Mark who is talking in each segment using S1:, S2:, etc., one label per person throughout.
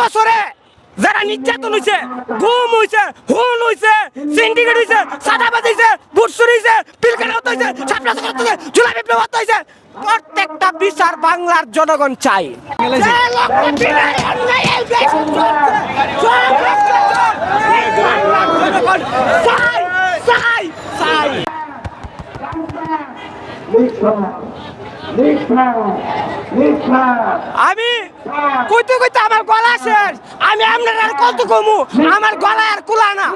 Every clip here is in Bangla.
S1: বছরে যারা নির্যাতন হয়েছে গুম হয়েছে হুন হয়েছে সিন্ডিকেট হয়েছে সাদাবাদ হয়েছে বুটসুর হয়েছে পিলকানা হতে হয়েছে ছাপড়া বিপ্লব হতে হয়েছে প্রত্যেকটা বিচার বাংলার জনগণ চাই চাই, চাই, চাই। আমি কইতে কইতে আমার গলা শেষ। আমি আপনার আর কত কমু? আমার গলা আর কুলা না।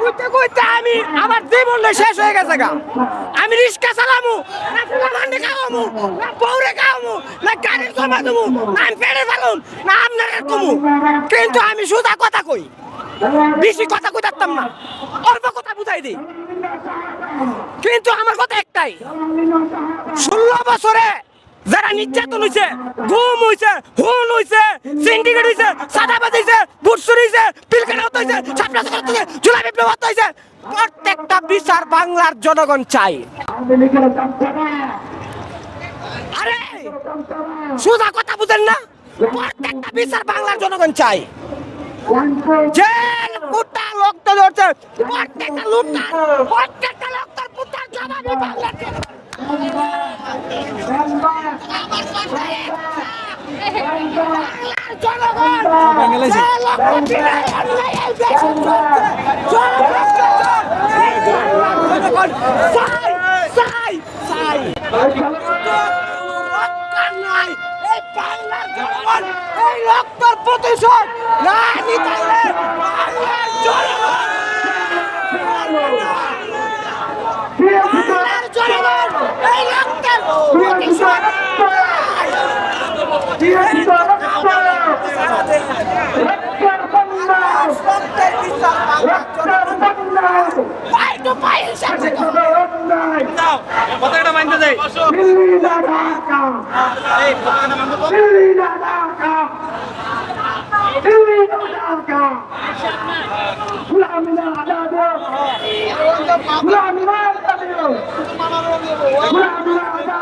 S1: কইতে কইতে আমি আমার জীবনটা শেষ হয়ে গেছে গা। আমি রিক্সা চালামু না পোলা ভান্ডে খাওয়ামু না বউরে খাওয়ামু না গাড়ি জমা দেবো না আমি পেড়ে ফেলুম না আপনার আর কমু। কিন্তু আমি সুদা কথা কই। বেশি কথা কইতাম না। অল্প কথা দিই। কিন্তু আমার কথা একটাই, ষোলো বছরে যারা নির্যাতন হয়েছে গুম হয়েছে হুন হয়েছে সিন্ডিকেট হয়েছে বুটসুর হয়েছে হয়েছে বিপ্লব হয়েছে প্রত্যেকটা বিচার বাংলার জনগণ চাই। আরে সুদা কথা বুঝেন না, প্রত্যেকটা বিচার বাংলার জনগণ চাই। জেল কুত্তা লোক তো ধরছে। প্রত্যেকটা লুটটা প্রত্যেকটা লোক তার এই রক্তের প্রতিশোধ হলে বাংলার জনগণ বাংলার জনগণ এই
S2: পতাকাটা মানতে দেয়
S1: ওই যে ধান ওই যে কাল কর্মে গেছিলাম গাড়ি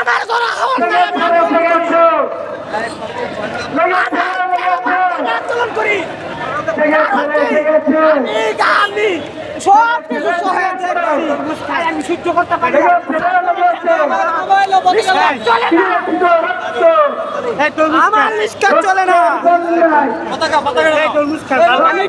S1: আমার কোনো আন্দোলন করি আমি আমি সব কিছু সহে দেখছি আমি সহ্য করতে পারি আমার রিস্কার চলে না আমি